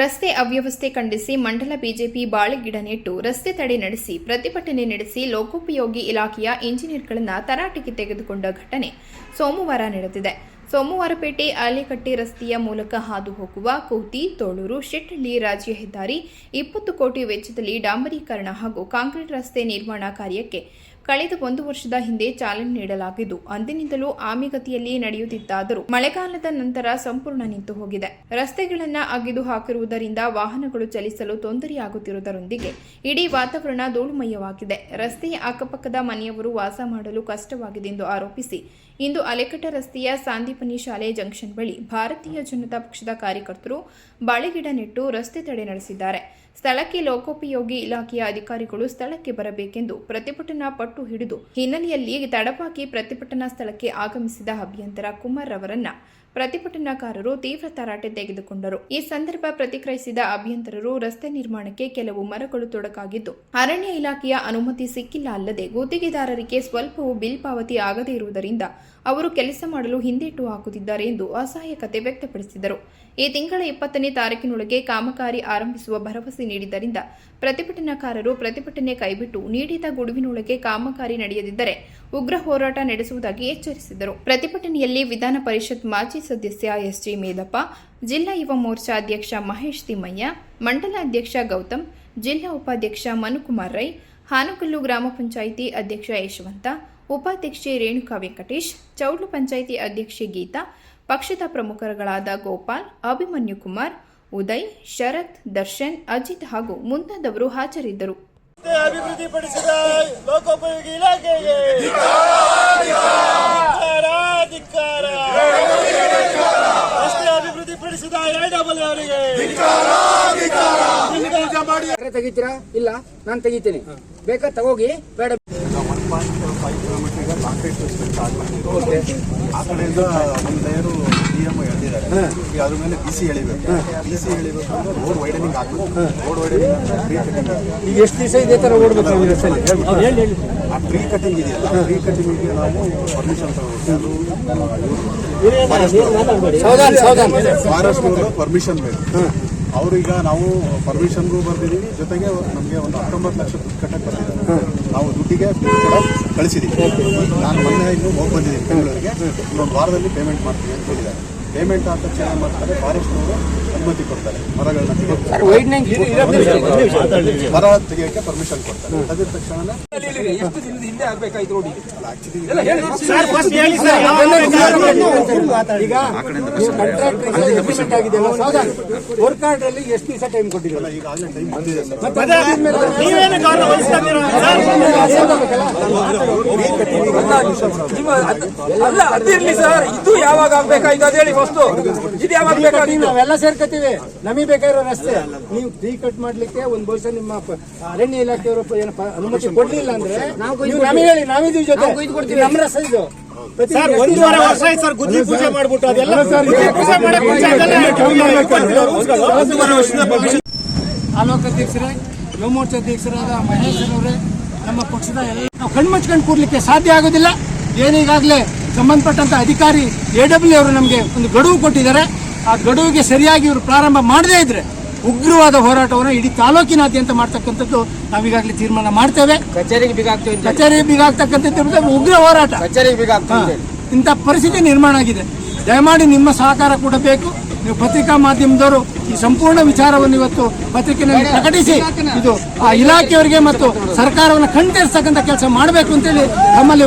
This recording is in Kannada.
ರಸ್ತೆ ಅವ್ಯವಸ್ಥೆ ಖಂಡಿಸಿ ಮಂಡಲ ಬಿಜೆಪಿ ಬಾಳೆಗಿಡ ನೆಟ್ಟು ರಸ್ತೆ ತಡೆ ನಡೆಸಿ, ಪ್ರತಿಭಟನೆ ನಡೆಸಿ ಲೋಕೋಪಯೋಗಿ ಇಲಾಖೆಯ ಇಂಜಿನಿಯರ್ಗಳನ್ನು ತರಾಟೆಗೆ ತೆಗೆದುಕೊಂಡ ಘಟನೆ ಸೋಮವಾರ ನಡೆದಿದೆ. ಸೋಮವಾರಪೇಟೆ ಆಲೆಕಟ್ಟೆ ರಸ್ತೆಯ ಮೂಲಕ ಹಾದು ಹೋಗುವ ಕೋತಿ, ತೋಳೂರು, ಶೆಟ್ಟಳ್ಳಿ ರಾಜ್ಯ ಹೆದ್ದಾರಿ ಇಪ್ಪತ್ತು ಕೋಟಿ ವೆಚ್ಚದಲ್ಲಿ ಡಾಂಬರೀಕರಣ ಹಾಗೂ ಕಾಂಕ್ರೀಟ್ ರಸ್ತೆ ನಿರ್ಮಾಣ ಕಾರ್ಯಕ್ಕೆ ಕಳೆದ ಒಂದು ವರ್ಷದ ಹಿಂದೆ ಚಾಲನೆ ನೀಡಲಾಗಿದ್ದು, ಅಂದಿನಿಂದಲೂ ಆಮಿಗತಿಯಲ್ಲಿ ನಡೆಯುತ್ತಿತ್ತಾದರೂ ಮಳೆಗಾಲದ ನಂತರ ಸಂಪೂರ್ಣ ನಿಂತು ಹೋಗಿದೆ. ರಸ್ತೆಗಳನ್ನ ಅಗೆದು ಹಾಕಿರುವುದರಿಂದ ವಾಹನಗಳು ಚಲಿಸಲು ತೊಂದರೆಯಾಗುತ್ತಿರುವುದರೊಂದಿಗೆ ಇಡೀ ವಾತಾವರಣ ಧೂಳುಮಯವಾಗಿದೆ. ರಸ್ತೆಯ ಅಕ್ಕಪಕ್ಕದ ಮನೆಯವರು ವಾಸ ಮಾಡಲು ಕಷ್ಟವಾಗಿದೆ ಎಂದು ಆರೋಪಿಸಿ, ಇಂದು ಅಲೆಕಟ್ಟ ರಸ್ತೆಯ ಸಾಂದಿಪನಿ ಶಾಲೆ ಜಂಕ್ಷನ್ ಬಳಿ ಭಾರತೀಯ ಜನತಾ ಪಕ್ಷದ ಕಾರ್ಯಕರ್ತರು ಬಾಳೆಗಿಡ ನೆಟ್ಟು ರಸ್ತೆ ತಡೆ ನಡೆಸಿದ್ದಾರೆ. ಸ್ಥಳಕ್ಕೆ ಲೋಕೋಪಯೋಗಿ ಇಲಾಖೆಯ ಅಧಿಕಾರಿಗಳು ಸ್ಥಳಕ್ಕೆ ಬರಬೇಕೆಂದು ಪ್ರತಿಭಟನಾ ಹಿಡಿದು ಹಿನ್ನೆಲೆಯಲ್ಲಿ ತಡಪಾಕಿ ಪ್ರತಿಭಟನಾ ಸ್ಥಳಕ್ಕೆ ಆಗಮಿಸಿದ ಅಭಿಯಂತರ ಕುಮಾರ್ ಅವರನ್ನ ಪ್ರತಿಭಟನಾಕಾರರು ತೀವ್ರ ತರಾಟೆ ತೆಗೆದುಕೊಂಡರು. ಈ ಸಂದರ್ಭ ಪ್ರತಿಕ್ರಿಯಿಸಿದ ಅಭಿಯಂತರರು ರಸ್ತೆ ನಿರ್ಮಾಣಕ್ಕೆ ಕೆಲವು ಮರಗಳು ತೊಡಕಾಗಿದ್ದು, ಅರಣ್ಯ ಇಲಾಖೆಯ ಅನುಮತಿ ಸಿಕ್ಕಿಲ್ಲ ಅಲ್ಲದೆ ಗುತ್ತಿಗೆದಾರರಿಗೆ ಸ್ವಲ್ಪವೂ ಬಿಲ್ ಪಾವತಿ ಆಗದೇ ಇರುವುದರಿಂದ ಅವರು ಕೆಲಸ ಮಾಡಲು ಹಿಂದೇಟು ಹಾಕುತ್ತಿದ್ದಾರೆ ಎಂದು ಅಸಹಾಯಕತೆ ವ್ಯಕ್ತಪಡಿಸಿದರು. ಈ ತಿಂಗಳ ಇಪ್ಪತ್ತನೇ ತಾರೀಕಿನೊಳಗೆ ಕಾಮಗಾರಿ ಆರಂಭಿಸುವ ಭರವಸೆ ನೀಡಿದ್ದರಿಂದ ಪ್ರತಿಭಟನಾಕಾರರು ಪ್ರತಿಭಟನೆ ಕೈಬಿಟ್ಟು ನೀಡಿದ ಗುಡುವಿನೊಳಗೆ ಕಾಮಗಾರಿ ನಡೆಯದಿದ್ದರೆ ಉಗ್ರ ಹೋರಾಟ ನಡೆಸುವುದಾಗಿ ಎಚ್ಚರಿಸಿದರು. ಪ್ರತಿಭಟನೆಯಲ್ಲಿ ವಿಧಾನ ಪರಿಷತ್ ಮಾಜಿ ಸದಸ್ಯ ಎಸ್ಜಿ ಮೇದಪ್ಪ, ಜಿಲ್ಲಾ ಯುವ ಮೋರ್ಚಾ ಅಧ್ಯಕ್ಷ ಮಹೇಶ್ ತಿಮ್ಮಯ್ಯ, ಮಂಡಲ ಅಧ್ಯಕ್ಷ ಗೌತಮ್, ಜಿಲ್ಲಾ ಉಪಾಧ್ಯಕ್ಷ ಮನುಕುಮಾರ್ ರೈ ಹಾನಕಲ್ಲು ಗ್ರಾಮ ಪಂಚಾಯಿತಿ ಅಧ್ಯಕ್ಷ ಯಶವಂತ, ಉಪಾಧ್ಯಕ್ಷೆ ರೇಣುಕಾ ವೆಂಕಟೇಶ್, ಚೌಡ್ಲು ಪಂಚಾಯಿತಿ ಅಧ್ಯಕ್ಷೆ ಗೀತಾ, ಪಕ್ಷದ ಪ್ರಮುಖರುಗಳಾದ ಗೋಪಾಲ್ ಅಭಿಮನ್ಯು ಕುಮಾರ್ ಉದಯ್, ಶರತ್, ದರ್ಶನ್, ಅಜಿತ್ ಹಾಗೂ ಮುಂತಾದವರು ಹಾಜರಿದ್ದರು. ಅಭಿವೃದ್ಧಿಪಡಿಸಿದ ಲೋಕೋಪಯೋಗಿ ಇಲಾಖೆಗೆ ಧಿಕ್ಕಾರ. ರಸ್ತೆ ಅಭಿವೃದ್ಧಿಪಡಿಸಿದ ಎಲ್ ಡಬಲ್ ಅವರಿಗೆ ತೆಗಿತೀರಾ? ಇಲ್ಲ ನಾನು ತೆಗಿತೀನಿ. ಬೇಕಾ? ತಗೋಗಿ. ಬೇಡ. ಫೈವ್ ಕಿಲೋಮೀಟರ್ ಕಾಂಕ್ರೀಟ್ ಸ್ಪೆಕ್ಟ್ ಆಗಬೇಕು ಆ ಕಡೆಯಿಂದ ಒಂದು ಲೇಯರು ಈಗ ಅದ್ರ ಮೇಲೆ ಬಿ ಸಿ ಎಳಿಬೇಕು. ಬಿ ಸಿ ಎಳಿಬೇಕು ಅಂದ್ರೆ ರೋಡ್ ವೈಡನಿಂಗ್ ಆಗಬೇಕು. ರೋಡ್ ವೈಡನಿಂಗ್ ಅಂದ್ರೆ ಟ್ರೀ ಕಟಿಂಗ್ ಈಗ ಎಷ್ಟು ದಿವಸ ಇದೇ ತರ ಓಡ್ಬೇಕು. ಆ ಟ್ರೀ ಕಟಿಂಗ್ ಇದೆಯಲ್ಲ ಟ್ರೀ ಕಟಿಂಗಿಗೆ ನಾವು ಪರ್ಮಿಷನ್ ಸಾವಧಾನ ಫಾರೆಸ್ಟ್ ಪರ್ಮಿಷನ್ ಬೇಕು. ಅವ್ರೀಗ ನಾವು ಪರ್ಮಿಷನ್ಗೂ ಬರ್ತಿದೀವಿ ಜೊತೆಗೆ ನಮಗೆ ಒಂದು ಹತ್ತೊಂಬತ್ತು ಲಕ್ಷ ದುಡ್ಡು ಕಟ್ಟಕ್ಕೆ ಬರ್ತಿದ್ದಾರೆ ನಾವು ದುಡ್ಡಿಗೆ ದುಡ್ಡು ಕೂಡ ಕಳಿಸಿದ್ದೀವಿ ನಾನು ಮೊನ್ನೆ ಇನ್ನು ಹೋಗಿ ಬಂದಿದ್ದೀನಿ ಬೆಂಗಳೂರಿಗೆ. ಇನ್ನೊಂದು ವಾರದಲ್ಲಿ ಪೇಮೆಂಟ್ ಮಾಡ್ತೀವಿ ಅಂತ ಹೇಳಿದ್ದಾರೆ. ಪೇಮೆಂಟ್ ಅಂತ ತಕ್ಷಣ ಏನ್ ಮಾಡ್ತಾರೆ ಫಾರೆಸ್ಟ್ನವರು ಅನುಮತಿ ಕೊಡ್ತಾರೆ ಮರಗಳನ್ನ ವೈಡ್ನಿಂಗ್ ಮರ ತೆಗೆಯೋಕೆ ಪರ್ಮಿಷನ್ ಕೊಡ್ತಾರೆ ಅದ್ರ ತಕ್ಷಣ ಎಷ್ಟು ದಿನದ ಹಿಂದೆ ಆಗ್ಬೇಕಾಯ್ತು ರೋಡ್ ಈಗ ಆರ್ಡರ್ ಅಲ್ಲಿ ಎಷ್ಟು ದಿವಸ ಟೈಮ್ ಕೊಟ್ಟಿರಲ್ಲ ಅಲ್ಲ ಅದಿರ್ಲಿ ಸರ್ ಇದು ಯಾವಾಗ ಆಗ್ಬೇಕಾಯ್ತು? ಅದ್ ಹೇಳಿ ವಸ್ತು ಇದು ಯಾವಾಗ ಬೇಕಾಗಿತ್ತು? ನಾವೆಲ್ಲ ಸೇರ್ಕತ್ತೀವಿ ನಮಗೆ ಬೇಕಾಗಿರೋ ರಸ್ತೆ. ನೀವು ಟೀ ಕಟ್ ಮಾಡ್ಲಿಕ್ಕೆ ಒಂದ್ ಬಹುಶಃ ನಿಮ್ಮ ಅರಣ್ಯ ಇಲಾಖೆಯವರು ಏನಪ್ಪ ಅನುಮತಿ ಕೊಡ್ಲಿಲ್ಲ ಅಂದ್ರೆ ನೀವು ನಮಗೆ ಹೇಳಿ ನಾವಿದೀವಿ ಜೊತೆ. ಇದು ನಮ್ಮ ರಸ್ತೆ ಇದು. ಸರ್ ಒಂದೂವರೆ ವರ್ಷ ಆಯ್ತು ಸರ್ ಗುದ್ದಿ ಪೂಜೆ ಮಾಡ್ಬಿಟ್ಟು ಅದೆಲ್ಲ ಗುದ್ಲಿ ಪೂಜೆ ಮಾಡಕ್ ತಾಲೂಕು ಅಧ್ಯಕ್ಷರೇ ಯುವ ಮೋರ್ಚಾ ಅಧ್ಯಕ್ಷರಾದ ಮಹೇಶ್ ಅವರೇ ನಮ್ಮ ಪಕ್ಷದ ಎಲ್ಲ ನಾವು ಕಣ್ಮುಚ್ಕೊಂಡು ಕೂಡ್ಲಿಕ್ಕೆ ಸಾಧ್ಯ ಆಗೋದಿಲ್ಲ. ಏನೀಗಾಗಲೇ ಸಂಬಂಧಪಟ್ಟಂತ ಅಧಿಕಾರಿ ಎ ಡಬ್ಲ್ಯೂ ಅವರು ನಮಗೆ ಒಂದು ಗಡುವು ಕೊಟ್ಟಿದ್ದಾರೆ. ಆ ಗಡುವಿಗೆ ಸರಿಯಾಗಿ ಇವರು ಪ್ರಾರಂಭ ಮಾಡದೇ ಇದ್ರೆ ಉಗ್ರವಾದ ಹೋರಾಟವನ್ನು ಇಡೀ ತಾಲೂಕಿನಾದ್ಯಂತ ಮಾಡ್ತಕ್ಕಂಥದ್ದು ನಾವೀಗಾಗಲೇ ತೀರ್ಮಾನ ಮಾಡ್ತೇವೆ. ಕಚೇರಿಗೆ ಬೀಗ ಕಚೇರಿಗೆ ಕಚೇರಿ ಬೀಗ ಆಗ್ತಕ್ಕಂಥದ್ದು ಉಗ್ರ ಹೋರಾಟ. ಕಚೇರಿಗೆ ಬೀಗ ಹಾ. ಇಂಥ ಪರಿಸ್ಥಿತಿ ನಿರ್ಮಾಣ ಆಗಿದೆ. ದಯಮಾಡಿ ನಿಮ್ಮ ಸಹಕಾರ ಕೂಡ ಬೇಕು. ನೀವು ಪತ್ರಿಕಾ ಮಾಧ್ಯಮದವರು ಈ ಸಂಪೂರ್ಣ ವಿಚಾರವನ್ನು ಇವತ್ತು ಪತ್ರಿಕೆಯಲ್ಲಿ ಪ್ರಕಟಿಸಿ ಇದು ಆ ಇಲಾಖೆಯವರಿಗೆ ಮತ್ತು ಸರ್ಕಾರವನ್ನು ಕಣ್ತೇರಿಸ್ತಕ್ಕಂಥ ಕೆಲಸ ಮಾಡಬೇಕು ಅಂತೇಳಿ ನಮ್ಮಲ್ಲಿ